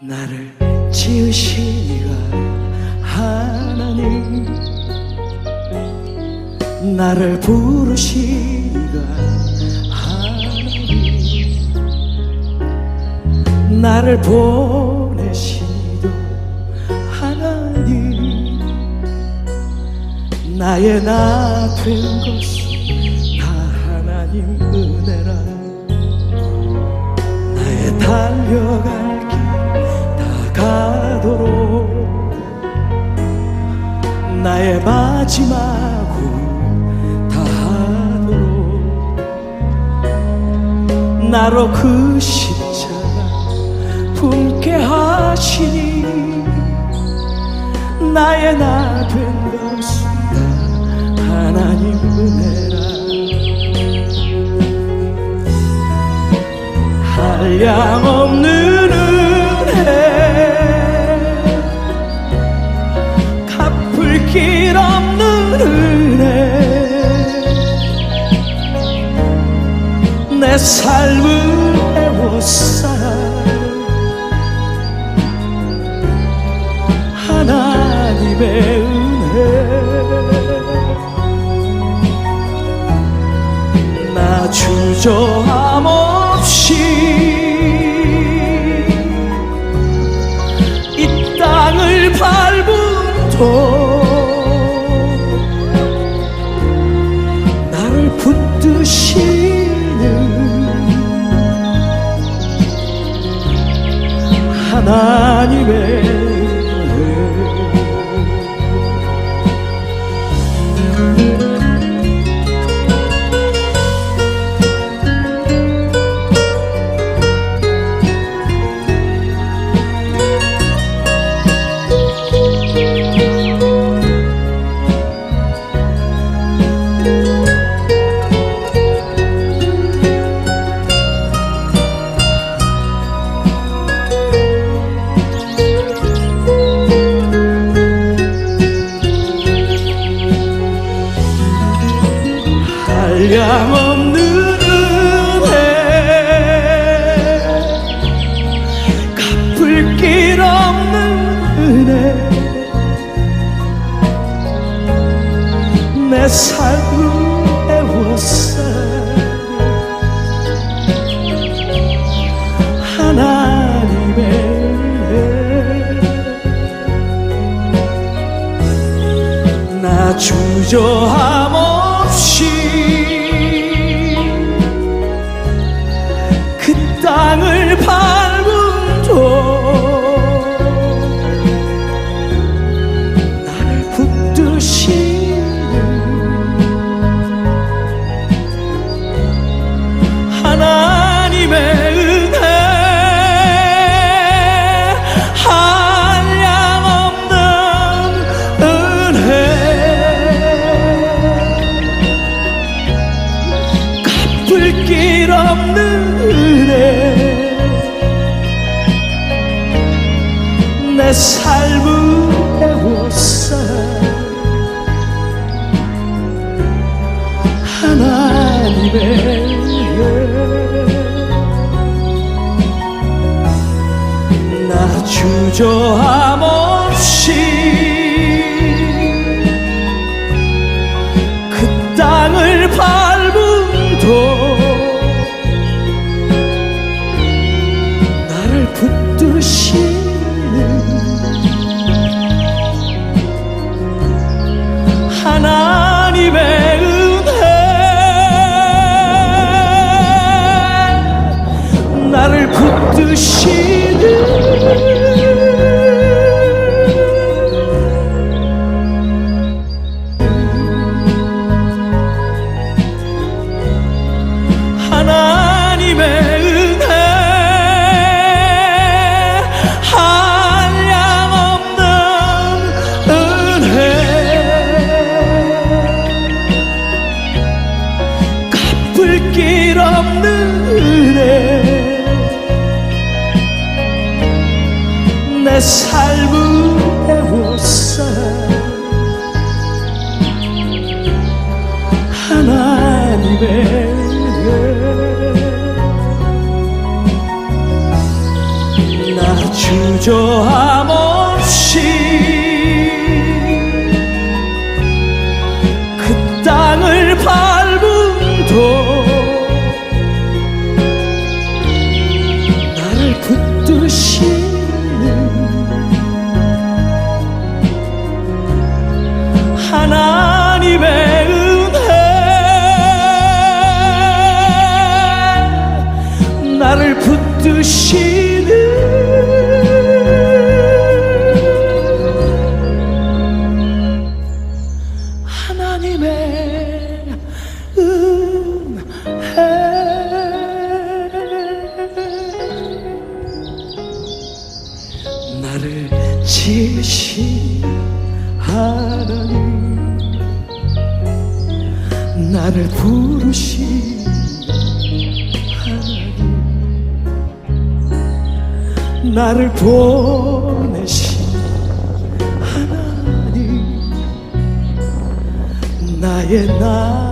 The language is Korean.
나를 지으신 이가 하나님 나를 부르신 나를 보내신 이도 하나님. 나의 나 된 것은 다 하나님 은혜라. 나의 달려갈 길 다 가도록. 나의 마지막을 다 하도록. 나로 그 품게 하시니 나의 나된 다. 하나님 은혜라. 한량없는 은혜. 갚을 길 없는 은혜. 내삶 하나님의 은혜 나 주저함 없이 이 땅을 밟은 도 나를 붙드시는 하나님의 한량없는 은혜 갚을 길 없는 은혜 내 삶을 애워싸 하나님의 나 주저함 없 길 없는 은혜. 내 삶을 애워싸 하나님의 나 주저함 없이 내 삶을 배웠어 하나님의 은혜 나 주저함 없이 하나님의 은혜. 나를 붙드시는 하나님의 은혜. 나를 지으신 하나님 나를 부르신 하나님 나를 보내신 하나님 나의 나